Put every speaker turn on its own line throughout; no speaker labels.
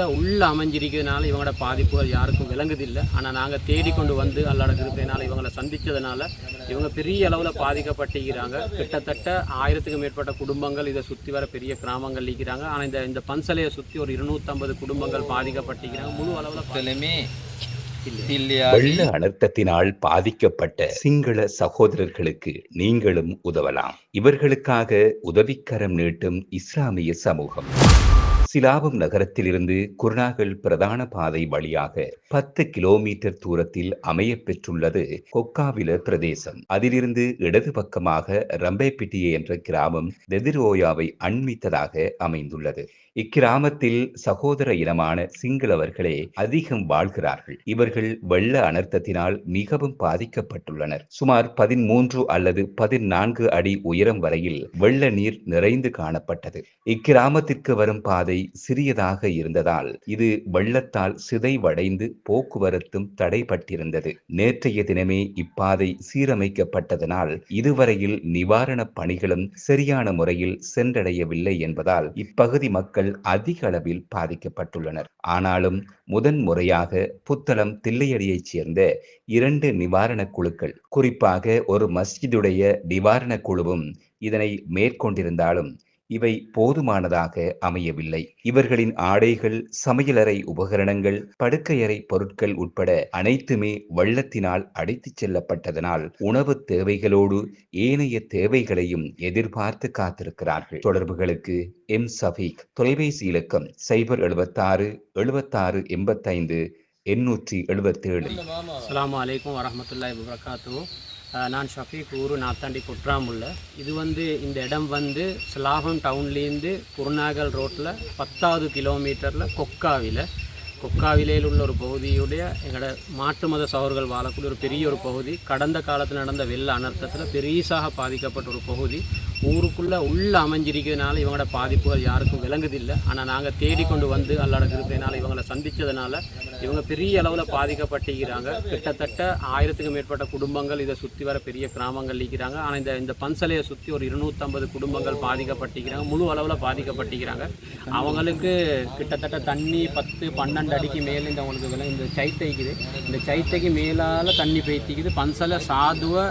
உள்ளுக்குள்ளே உள்ளே அமைஞ்சிருக்கிறதுனால இவங்களோட பாதிப்புகள் யாருக்கும் விளங்குதில்லை. ஆனால் நாங்கள் தேடிக்கொண்டு வந்து அல்லாட இருக்கிறதுனால இவங்களை சந்தித்ததுனால இவங்க பெரிய அளவில் பாதிக்கப்பட்டிருக்கிறாங்க. கிட்டத்தட்ட ஆயிரத்துக்கு மேற்பட்ட குடும்பங்கள் இதை சுற்றி வர பெரிய கிராமங்கள் இருக்கிறாங்க. ஆனால் இந்த இந்த பன்சலையை சுற்றி ஒரு இருநூற்றம்பது குடும்பங்கள் பாதிக்கப்பட்டிருக்கிறாங்க. முழு அளவில்
வெள்ள அழுத்தத்தினால் பாதிக்கப்பட்ட சிங்கள சகோதரர்களுக்கு நீங்களும் உதவலாம். இவர்களுக்காக உதவிக்கரம் நீட்டும் இஸ்லாமிய சமூகம். சிலாபம் நகரத்திலிருந்து குருநாகல் பிரதான பாதை வழியாக பத்து கிலோமீட்டர் தூரத்தில் அமைய பெற்றுள்ளது கொக்காவில பிரதேசம். அதிலிருந்து இடது பக்கமாக ரம்பேப்பிட்டியே என்ற கிராமம் தெதிரோயாவை அண்மித்ததாக அமைந்துள்ளது. இக்கிராமத்தில் சகோதர இனமான சிங்களவர்களே அதிகம் வாழ்கிறார்கள். இவர்கள் வெள்ள அனர்த்தத்தினால் மிகவும் பாதிக்கப்பட்டுள்ளனர். சுமார் பதிமூன்று அல்லது பதினான்கு அடி உயரம் வரையில் வெள்ள நீர் நிறைந்து காணப்பட்டது. இக்கிராமத்திற்கு வரும் பாதை சிறியதாக இருந்ததால் இது வெள்ளத்தால் சிதைவடைந்து போக்குவரத்தும் தடைபட்டிருந்தது நேற்றைய தினமே இப்பாதை சீரமைக்கப்பட்டதனால் இதுவரையில் நிவாரணப் பணிகளும் சரியான முறையில் சென்றடையவில்லை என்பதால் இப்பகுதி மக்கள் அதிக அளவில் பாதிக்கப்பட்டுள்ளனர். ஆனாலும் முதன் முறையாக புத்தளம் தில்லையடியைச் சேர்ந்த இரண்டு நிவாரணக் குழுக்கள் குறிப்பாக ஒரு மஸ்ஜிதுடைய நிவாரணக் குழுவும் இதனை மேற்கொண்டிருந்தாலும் இவை போதுமானதாக அமையவில்லை. இவர்களின் ஆடைகள் சமையலறை உபகரணங்கள் படுக்கையறை பொருட்கள் உட்பட அனைத்துமே வள்ளத்தினால் அடித்துச் செல்லப்பட்டதனால் உணவு தேவைகளோடு ஏனைய தேவைகளையும் எதிர்பார்த்து காத்திருக்கிறார்கள். தொடர்புகளுக்கு எம் சஃபீக் தொலைபேசி இலக்கம் சைபர் எழுபத்தாறு எழுபத்தாறு எண்பத்தைந்து எண்ணூற்றி எழுபத்தேழு
அலாம் அலைக்கும் நான் ஷஃபீக் ஊரு நாத்தாண்டி குற்றாமுள்ள இது வந்து இந்த இடம் வந்து சிலாபம் டவுன்லேருந்து குருநாகல் ரோட்டில் பத்தாவது கிலோமீட்டரில் கொக்காவில். கொக்காவிலையில் உள்ள ஒரு பகுதியுடைய எங்களோட மாற்று மத சவர்கள் வாழக்கூடிய ஒரு பெரிய ஒரு பகுதி. கடந்த காலத்தில் நடந்த வெள்ள அனர்த்தத்தில் பெரியசாக பாதிக்கப்பட்ட ஒரு பகுதி. ஊருக்குள்ளே உள்ளே அமைஞ்சிருக்கிறதுனால இவங்களோட பாதிப்புகள் யாருக்கும் விளங்குதில்லை. ஆனால் நாங்கள் தேடிக்கொண்டு வந்து அல்லாட இருக்கிறதுனால இவங்களை சந்தித்ததுனால இவங்க பெரிய அளவில் பாதிக்கப்பட்டிருக்கிறாங்க. கிட்டத்தட்ட ஆயிரத்துக்கு மேற்பட்ட குடும்பங்கள் இதை சுற்றி வர பெரிய கிராமங்கள் இருக்கிறாங்க ஆனால் இந்த இந்த பன்சலையை சுற்றி ஒரு இருநூற்றம்பது குடும்பங்கள் பாதிக்கப்பட்டிருக்கிறாங்க. முழு அளவில் பாதிக்கப்பட்டிருக்கிறாங்க. அவங்களுக்கு கிட்டத்தட்ட தண்ணி பத்து பன்னெண்டு அடிக்கு மேலே இந்த அவங்களுக்கு விலை இந்த சைத்தைக்குது. இந்த சைத்தைக்கு மேலால் தண்ணி பெய்த்திக்குது. பன்சலை சாதுவை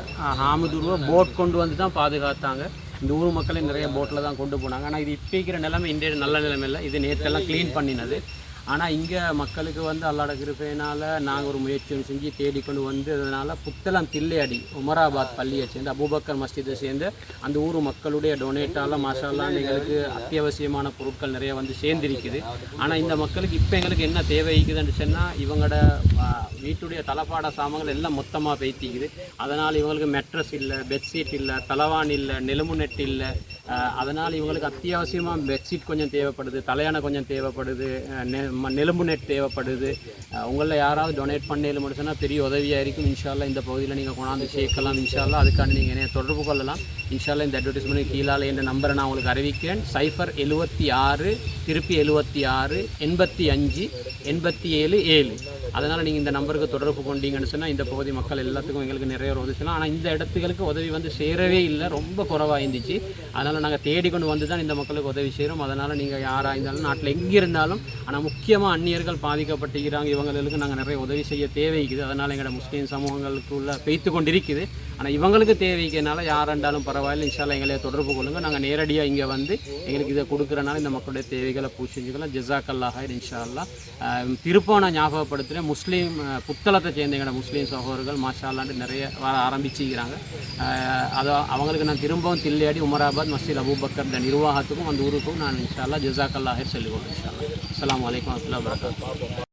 ஆமதுருவ போட் கொண்டு வந்து தான் பாதுகாத்தாங்க. இந்த ஊர் மக்களை நிறைய போட்டில் தான் கொண்டு போனாங்க. ஆனால் இது இப்போ இருக்கிற நிலைமை இன்றைய நல்ல நிலைமை இல்லை. இது நேற்றெல்லாம் க்ளீன் பண்ணினது. ஆனால் இங்கே மக்களுக்கு வந்து அல்லாட கிருப்பையினால் நாங்கள் ஒரு முயற்சியும் செஞ்சு தேடிக்கொண்டு கொண்டு வந்ததுனால புத்தளம் தில்லையடி உமராபாத் பள்ளியை சேர்ந்து அபூபக்கர் மஸ்ஜிதை சேர்ந்து அந்த ஊர் மக்களுடைய டொனேட்டால் மாஷால்லாம் எங்களுக்கு அத்தியாவசியமான பொருட்கள் நிறைய வந்து சேர்ந்திருக்குது. ஆனால் இந்த மக்களுக்கு இப்போ எங்களுக்கு என்ன தேவை இருக்குதுன்னு சொன்னால் இவங்களோட வீட்டுடைய தலைப்பாட சாமான்கள் எல்லாம் மொத்தமாக பேத்திக்குது. அதனால் இவங்களுக்கு மெட்ரஸ் இல்லை பெட்ஷீட் இல்லை தலவான் இல்லை நெலும்பு நெட் இல்லை அதனால் இவங்களுக்கு அத்தியாவசியமாக பெட்ஷீட் கொஞ்சம் தேவைப்படுது தலையான கொஞ்சம் தேவைப்படுது நெ- ம- நெலும்பு நெட் தேவைப்படுது. உங்களில் யாராவது டொனேட் பண்ணேலும் முடிச்சுன்னா பெரிய உதவியாக இருக்கும். இன்ஷால்லா இந்த பகுதியில் நீங்கள் கொண்டாந்து சேர்க்கலாம். இன்ஷால்லா அதுக்கான நீங்கள் என்ன தொடர்பு கொள்ளலாம். இன்ஷால்லா இந்த அட்வர்டைஸ்மெண்ட் கீழால் என்ற நம்பரை நான் உங்களுக்கு அறிவிக்கிறேன். சைஃபர் எழுபத்தி ஆறு திருப்பி எழுபத்தி ஆறு எண்பத்தி அஞ்சு எண்பத்தி ஏழு ஏழு. அதனால் நீங்கள் இந்த நம்பருக்கு தொடர்பு கொண்டீங்கன்னு சொன்னால் இந்த பகுதி மக்கள் எல்லாத்துக்கும் எங்களுக்கு நிறைய ஒரு உதவி ஆனால் இந்த இடத்துகளுக்கு உதவி வந்து சேரவே இல்லை. ரொம்ப குறைவாக இருந்துச்சு அதனால் நாங்கள் தேடிக்கொண்டு வந்து தான் இந்த மக்களுக்கு உதவி செய்கிறோம் அதனால் நீங்கள் யாராக இருந்தாலும் நாட்டில் எங்கே இருந்தாலும் ஆனால் முக்கியமாக அந்நியர்கள் பாதிக்கப்பட்டிருக்கிறாங்க. இவங்களுக்கு நாங்கள் நிறைய உதவி செய்ய தேவைக்குது அதனால் எங்களோட முஸ்லீம் சமூகங்களுக்கு உள்ள பெய்த்து கொண்டிருக்குது. ஆனால் இவங்களுக்கு தேவைக்குனால யார் இருந்தாலும் பரவாயில்ல. இன்ஷால்லா எங்களை தொடர்பு கொள்ளுங்கள் நாங்கள் நேரடியாக இங்கே வந்து எங்களுக்கு இதை கொடுக்குறனால இந்த மக்களுடைய தேவைகளை பூசிஞ்சுக்கலாம் ஜிசாக்கல்லாக இன்ஷால்லா அஹ் திருப்போனை ஞாபகப்படுத்துகிறேன் முஸ்லீம் புத்தளத்தை சேர்ந்த எங்களோட முஸ்லீம் சகோதரர்கள் மாஷால்லாண்டு நிறைய வர ஆரம்பிச்சிக்கிறாங்க அதை அவங்களுக்கு நான் திரும்பவும் தில்லையாடி உமராபாத் மஸ்ஜி அபூபக்கர் இந்த நிர்வாகத்துக்கும் அந்த ஊருக்கும் நான் இன்ஷால்லா அல்லா ஜிசாக்கல்லாஹர் சொல்லிக் கொடுறேன் இன்ஷா அல்லா அஸ்ஸலாமு அலைக்கும்